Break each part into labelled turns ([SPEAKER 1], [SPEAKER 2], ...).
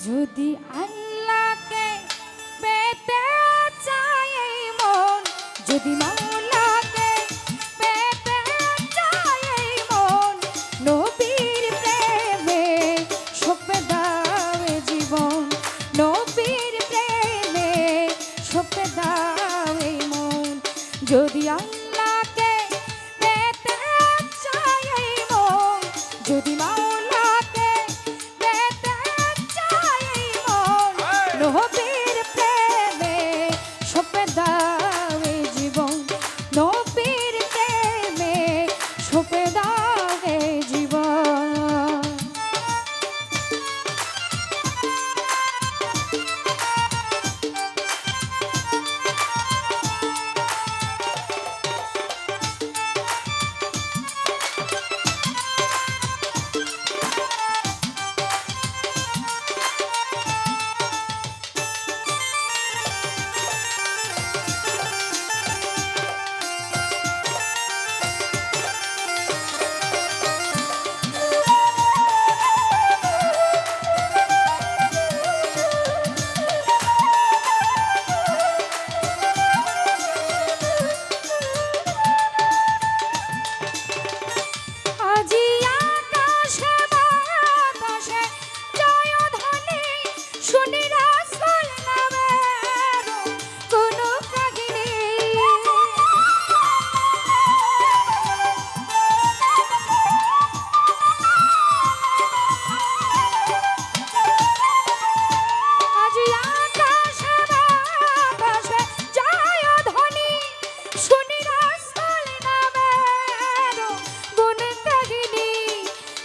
[SPEAKER 1] যদি আল্লাহকে পেতে চাই মন যদি মাওলাকে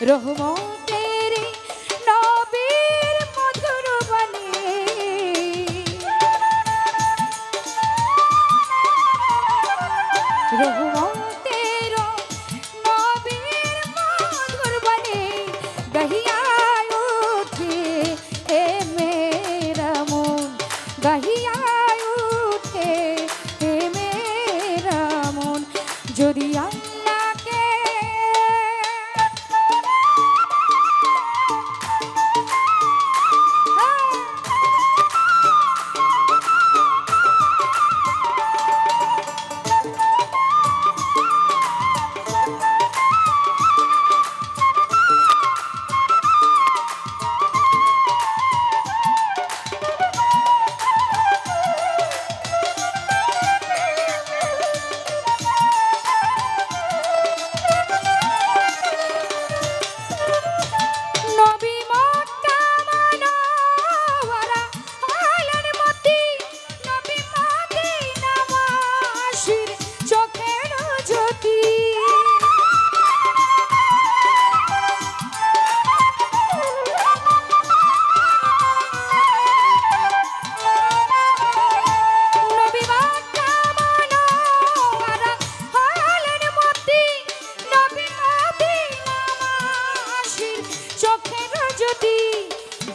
[SPEAKER 1] রহমতের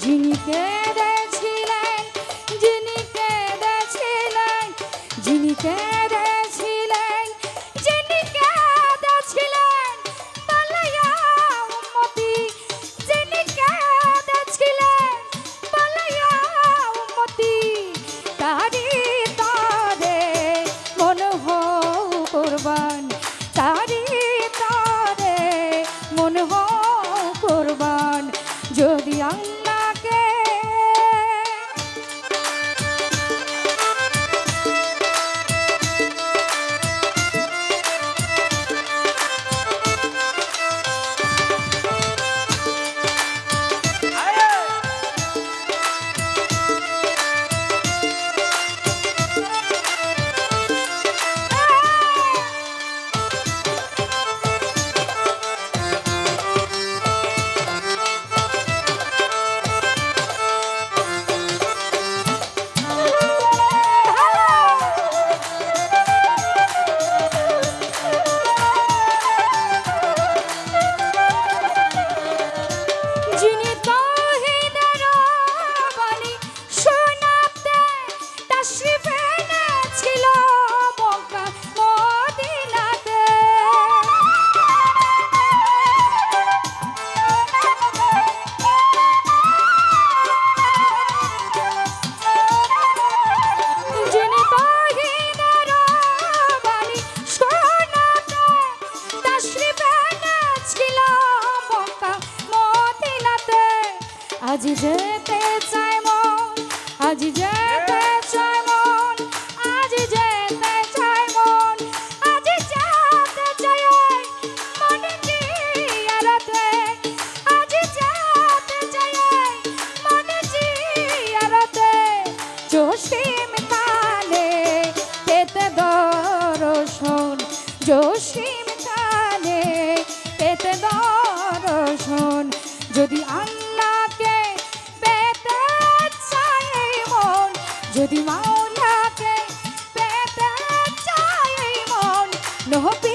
[SPEAKER 1] যিনি যেতে চাই মন, আজ যেতে চাই মন, আজ যেতে চাই মন, আজ যেতে চাই মন জিয়ারতে আজ যেতে চাই মন জিয়ারতে জসিম কালে পেতে দর্শন, জসিম কালে পেতে দর্শন, যদি আল্লাহকে যদি মাওলাকে পেতে চাই মন। নবীর